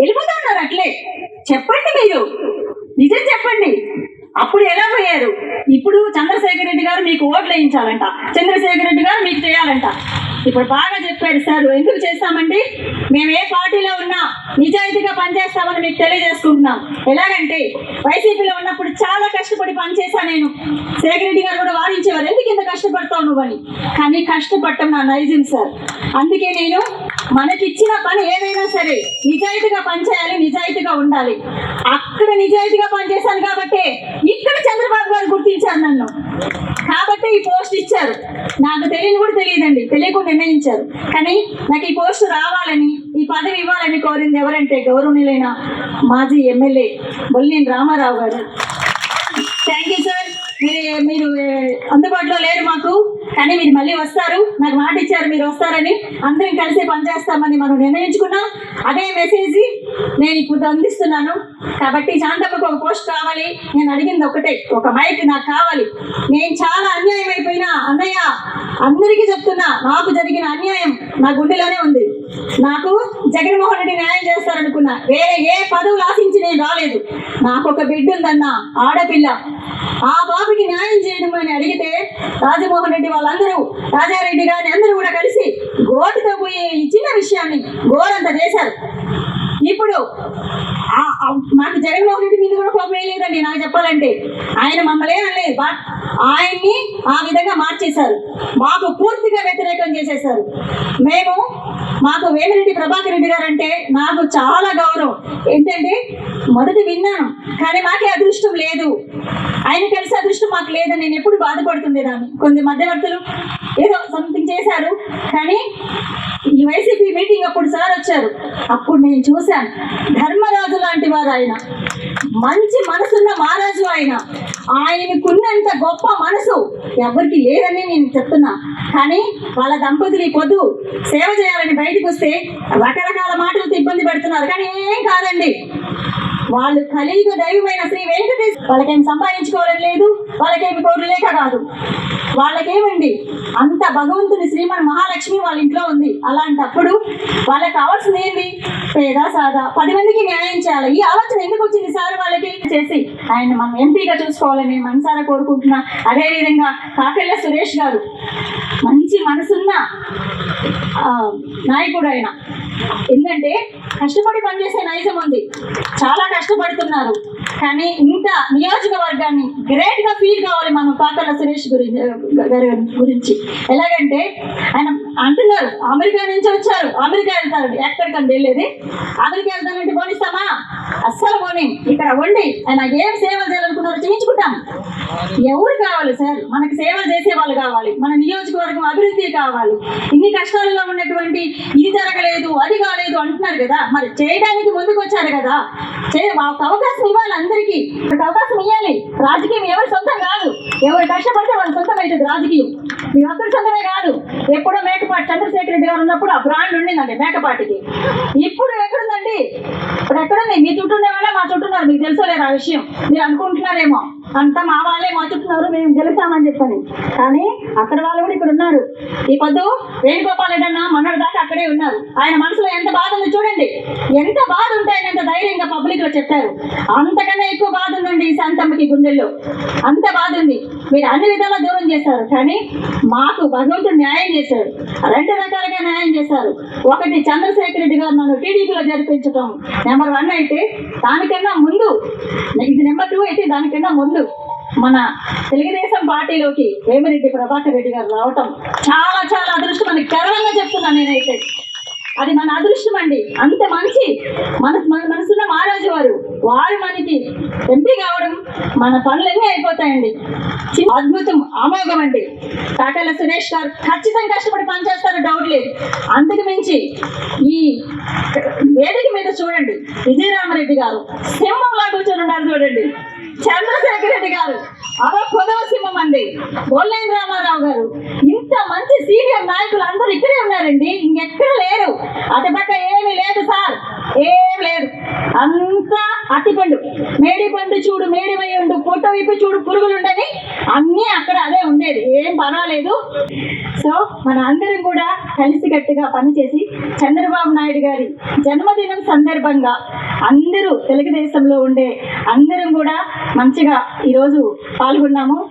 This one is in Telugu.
వెళ్ళిపోతా ఉన్నారు అట్లే. చెప్పండి మీరు. నిజం చెప్పండి. అప్పుడు ఎలా పోయారు? ఇప్పుడు చంద్రశేఖర్ రెడ్డి గారు మీకు ఓట్లు వేయించాలంట. చంద్రశేఖర్ రెడ్డి గారు మీకు చేయాలంట. ఇప్పుడు బాగా చెప్పారు సార్. ఎందుకు చేస్తామండి? మేము ఏ పార్టీలో ఉన్నా నిజాయితీగా పనిచేస్తామని మీకు తెలియజేసుకుంటున్నాం. ఎలాగంటే వైసీపీలో ఉన్నప్పుడు చాలా కష్టపడి పనిచేశా నేను. శేఖర్ రెడ్డి గారు కూడా వారించేవారు ఎందుకు ఇంత కష్టపడతావు నువ్వని? కానీ కష్టపడటం నా నైజం సార్. అందుకే నేను మనకిచ్చిన పని ఏదైనా సరే నిజాయితీగా పనిచేయాలి నిజాయితీగా ఉండాలి. అక్కడ నిజాయితీగా పనిచేశాను కాబట్టి ఇక్కడ చంద్రబాబు గారు గుర్తించారు నన్ను. కాబట్టి ఈ పోస్ట్ ఇచ్చారు. నాకు తెలియని కూడా తెలియదండి తెలియకుండా నిర్ణయించారు. కానీ నాకు ఈ పోస్ట్ రావాలని ఈ పదవి ఇవ్వాలని కోరింది ఎవరంటే గౌరవనీయులైన మాజీ ఎమ్మెల్యే బొల్లిని రామారావు గారు. థ్యాంక్ యూ మీరు మీరు అందుబాటులో లేరు మాకు కానీ మీరు మళ్ళీ వస్తారు. నాకు మాట ఇచ్చారు మీరు వస్తారని అందరం కలిసి పనిచేస్తామని మనం నిర్ణయించుకున్నాం. అదే మెసేజ్ నేను ఇప్పుడు అందిస్తున్నాను. కాబట్టి శాంతమ్మకు ఒక పోస్ట్ కావాలి. నేను అడిగింది ఒకటే ఒక మైక్ నాకు కావాలి. నేను చాలా అన్యాయం అయిపోయినా అన్నయ్య అందరికీ చెప్తున్నా నాకు జరిగిన అన్యాయం నా గుండెలోనే ఉంది. నాకు జగన్మోహన్ రెడ్డి న్యాయం చేస్తారనుకున్నా. వేరే ఏ పదవులు ఆశించి నేను రాలేదు. నాకు ఒక బిడ్డ ఉందన్న ఆడపిల్ల ఆ బాబుకి న్యాయం చేయడం అని అడిగితే రాజమోహన్ రెడ్డి వాళ్ళందరూ రాజారెడ్డి గారిని అందరూ కూడా కలిసి గోటుతో పోయి ఈ చిన్న విషయాన్ని గోరంత చేశారు. ఇప్పుడు ఆ- మాకు జగన్మోహన్ లోపమే లేదండి నాకు చెప్పాలంటే ఆయన మమ్మల్ని అనలేదు. బట్ ఆయన్ని ఆ విధంగా మార్చేశారు. మాకు పూర్తిగా వ్యతిరేకం చేసేశారు. మేము మాకు వేమిరెడ్డి ప్రభాకర్ రెడ్డి గారు అంటే నాకు చాలా గౌరవం. ఏంటంటే మొదటి విన్నాను కానీ మాకే అదృష్టం లేదు. ఆయన కలిసి అదృష్టం మాకు లేదని నేను ఎప్పుడు బాధపడుతుండేదాన్ని. కొన్ని మధ్యవర్తులు ఏదో సంథింగ్ చేశారు కానీ ఈ వైసీపీ మీటింగ్ అప్పుడు సార్ వచ్చారు. అప్పుడు నేను చూశాను. ధర్మరాజు లాంటి వారు ఆయన. మంచి మనసున్న మహారాజు ఆయన. ఆయనకున్నంత గొప్ప మనసు ఎవరికి లేదని నేను చెప్తున్నా. కానీ వాళ్ళ దంపతులు ఈ పొద్దు సేవ చేయాలని బయటకు వస్తే రకరకాల మాటలతో ఇబ్బంది పెడుతున్నారు. కానీ ఏం కాదండి. వాళ్ళు కలియుగ దైవమైన శ్రీ వెంకటేశ్ వాళ్ళకేం సంపాదించుకోవాలని లేదు వాళ్ళకేమి కోరు లేక కాదు. వాళ్ళకేమండి? అంత భగవంతుని శ్రీమన్ మహాలక్ష్మి వాళ్ళ ఇంట్లో ఉంది. అలాంటప్పుడు వాళ్ళకి కావాల్సింది ఏంది? పేద సాదా? పది మందికి న్యాయం చేయాలి. ఈ ఆలోచన ఎందుకు వచ్చింది చేసి ఆయన మనం ఎంపీగా చూసుకోవాలని మనసారా కోరుకుంటున్నా. అదేవిధంగా కాకెళ్ళ సురేష్ గారు మంచి మనసున్న నాయకుడు ఆయన ఎందుకంటే కష్టపడి పనిచేసే నైజం ఉంది. చాలా కష్టపడుతున్నారు. కానీ ఇంత నియోజకవర్గాన్ని గ్రేట్గా ఫీల్ కావాలి మనం కాకల సురేష్ గురించి గారి గురించి. ఎలాగంటే ఆయన అంటున్నారు అమెరికా నుంచి వచ్చారు అమెరికా వెళ్తారు ఎక్కడికని వెళ్ళేది? అమెరికా వెళ్తానంటే పోనిస్తామా? ఇక్కడ వండి ఆయన ఏం సేవలు చేయాలనుకున్నారో చేయించుకుంటాం ఎవరు కావాలి సార్? మనకు సేవలు చేసే వాళ్ళు కావాలి. మన నియోజకవర్గం అభివృద్ధి కావాలి. ఇన్ని కష్టాల్లో ఉన్నటువంటి ఇది జరగలేదు అది కాలేదు అంటున్నారు కదా. మరి చేయడానికి ముందుకు వచ్చారు కదా. చే ఒక అవకాశం ఇవ్వాలి అందరికీ. ఒక అవకాశం ఇవ్వాలి రాజకీయం ఎవరి సొంతం కాదు. ఎవరు కష్టపడితే వాళ్ళు సొంతం అవుతుంది రాజకీయం. మీ ఒక్కరి సొంతమే కాదు. ఎప్పుడో మేకపాటి చంద్రశేఖర రెడ్డి గారు ఉన్నప్పుడు ఆ బ్రాండ్ ఉండిందండి మేకపాటికి. ఇప్పుడు ఎక్కడుందండి? ఎక్కడుంది? మీ చుట్టూ ఉండే వాళ్ళే మా చుట్టూ ఉన్నారు మీకు తెలుసో లేదు ఆ విషయం? మీరు అనుకుంటున్నారేమో? అంతా మా వాళ్ళే మా మేము గెలుస్తామని చెప్పని. కానీ అక్కడ వాళ్ళు కూడా ఇక్కడ ఉన్నారు. ఈ పొద్దు వేణుగోపాల్ రెడ్డి మొన్నటి దాకా అక్కడే ఉన్నారు. ఆయన మనసులో ఎంత బాధ ఉంది చూడండి. ఎంత బాధ ఉంటే ఆయన ఎంత ధైర్యంగా పబ్లిక్లో చెప్పారు. అంతకన్నా ఎక్కువ బాధ ఉందండి ఈ శాంతమ్మకి గుండెల్లో. అంత బాధ ఉంది. మీరు అన్ని విధాలా దూరం చేశారు. కానీ మాకు భగవంతుడు న్యాయం చేశారు రెండు రకాలుగా న్యాయం చేశారు. ఒకటి చంద్రశేఖర్ రెడ్డి గారు నన్ను టీడీపీలో జరిపించడం నెంబర్ వన్ అయితే దానికన్నా ముందు ఇది నెంబర్ టూ అయితే దానికన్నా ముందు మన తెలుగుదేశం పార్టీలోకి వేమిరెడ్డి ప్రభాకర్ రెడ్డి గారు రావటం చాలా చాలా అదృష్టం అని గర్వంగా చెప్తున్నాను నేనైతే. అది మన అదృష్టం అండి. అంత మంచి మన మన మనసున్న మహారాజు వారు వారు మనకి ఎంపీ కావడం మన పనులన్నీ అయిపోతాయండి. అద్భుతం అమోఘం అండి. కాకల సురేష్ గారు ఖచ్చితంగా కష్టపడి పనిచేస్తారు డౌట్ లేదు. అందుకు మించి ఈ వేదిక మీద చూడండి. విజయరామరెడ్డి గారు సింహంలా కూర్చొని ఉన్నారు చూడండి. చంద్రశేఖర్ రెడ్డి గారు. అదో పొదవ సింహం అండి. బొల్లైన రామారావు గారు. ఇంత మంచి సీనియర్ నాయకులు అందరూ ఇక్కడే ఉన్నారండి. ఇంకెక్కడ లేరు. అటుపక్క ఏమీ లేదు సార్. ఏం లేదు. అంతా అట్టిపండు మేడి పండు చూడు మేడి ఉండు పొట్ట వైపు చూడు పురుగులుండని అన్నీ అక్కడ అదే ఉండేది. ఏం పర్వాలేదు. సో మన అందరం కూడా కలిసికట్టుగా పనిచేసి చంద్రబాబు నాయుడు గారి జన్మదినం సందర్భంగా అందరూ తెలుగుదేశంలో ఉండే అందరం కూడా మంచిగా ఈరోజు పాల్గొన్నాము.